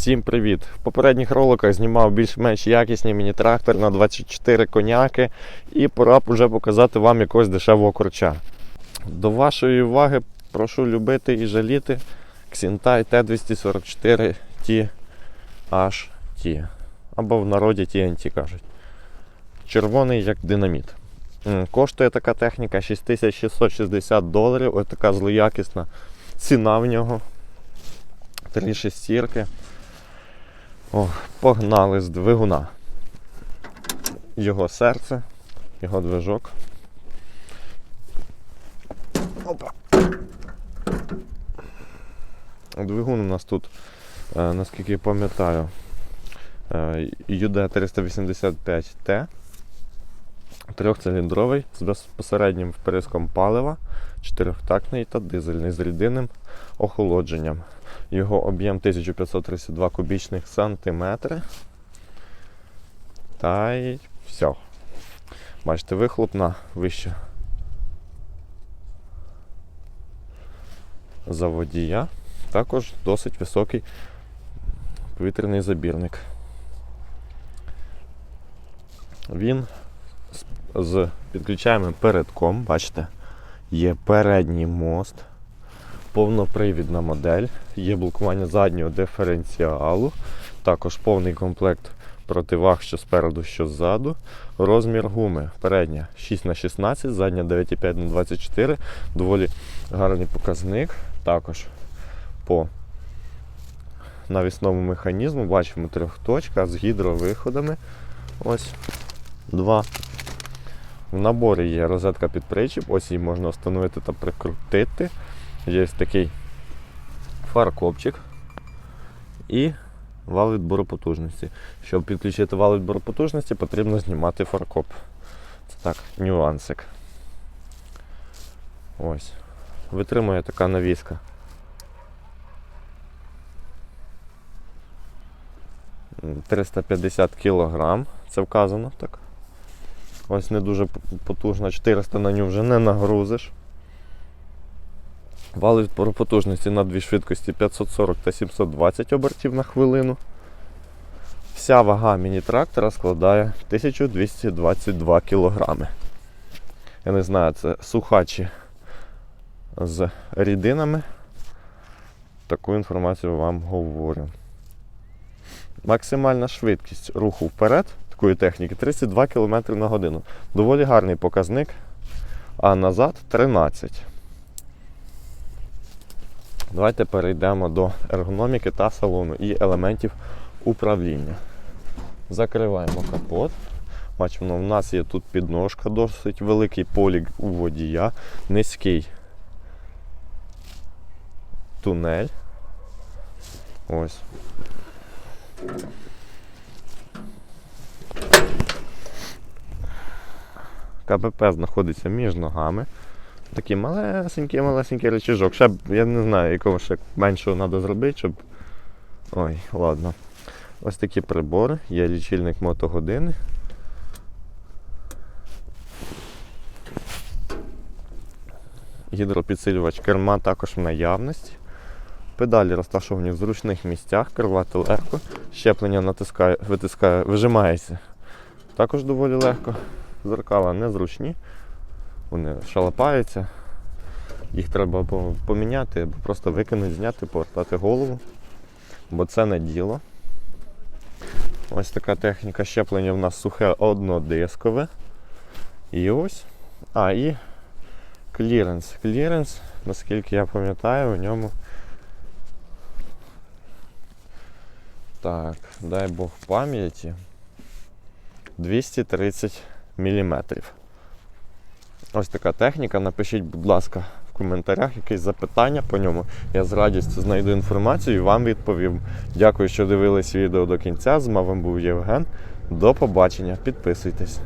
Всім привіт! В попередніх роликах знімав більш-менш якісний міні-трактор на 24 коняки і пора б уже показати вам якогось дешевого корча. До вашої уваги прошу любити і жаліти Xintai T244 THT або в народі TNT кажуть. Червоний як динаміт. Коштує така техніка 6660 доларів. Ось така злоякісна ціна в нього. Три шестірки. О, погнали з двигуна. Його серце, його движок. Опа. Двигун у нас тут, е, наскільки я пам'ятаю, е, UD385T. Трьохциліндровий з безпосереднім вприском палива, чотирьохтактний та дизельний з рідинним охолодженням. Його об'єм 1532 кубічних сантиметри. Та й все. Бачите, вихлопна вища за водія. Також досить високий повітряний забірник. Він з, підключаємо передком, бачите, є передній мост, повнопривідна модель, є блокування заднього диференціалу, також повний комплект противаг, що спереду, що ззаду. Розмір гуми передня 6х16, задня 9,5х24, доволі гарний показник. Також по навісному механізму бачимо трьохточка з гідровиходами. Ось два. В наборі є розетка під причіп, ось її можна встановити та прикрутити. Є ось такий фаркопчик і вал відбору потужності. Щоб підключити вал відбору потужності, потрібно знімати фаркоп. Це так, нюансик. Ось. Витримує така навіска. М, 350 кг, це вказано так. Ось не дуже потужна, 400 на нього вже не нагрузиш. Вал відпору потужності на дві швидкості 540 та 720 обертів на хвилину. Вся вага міні-трактора складає 1222 кг. Я не знаю, це сухачі з рідинами. Таку інформацію вам говорю. Максимальна швидкість руху вперед такої техніки 32 км на годину. Доволі гарний показник, а назад 13. Давайте перейдемо до ергономіки та салону і елементів управління. Закриваємо капот. Бачимо, в нас є тут підножка, досить великий полік у водія, низький тунель. Ось. КПП знаходиться між ногами. Такий малесенький, малесенький речіжок. Ще я не знаю, якого ще меншого треба зробити, щоб. Ой, ладно. Ось такі прибори, є лічильник мотогодини. Гідропідсилювач керма також в наявності. Педалі розташовані в зручних місцях, керувати легко. Щеплення натискає, витискає, вижимається. Також доволі легко. Зеркала незручні, вони шалапаються. Їх треба або поміняти, або просто викинути, зняти, повертати голову, бо це не діло. Ось така техніка щеплення в нас сухе однодискове. І ось. А, і кліренс. Кліренс, наскільки я пам'ятаю, у ньому. Так, дай Бог пам'яті. 230 мм. Ось така техніка. Напишіть, будь ласка, в коментарях якісь запитання по ньому. Я з радістю знайду інформацію і вам відповім. Дякую, що дивились відео до кінця. З вами був Євген. До побачення. Підписуйтесь.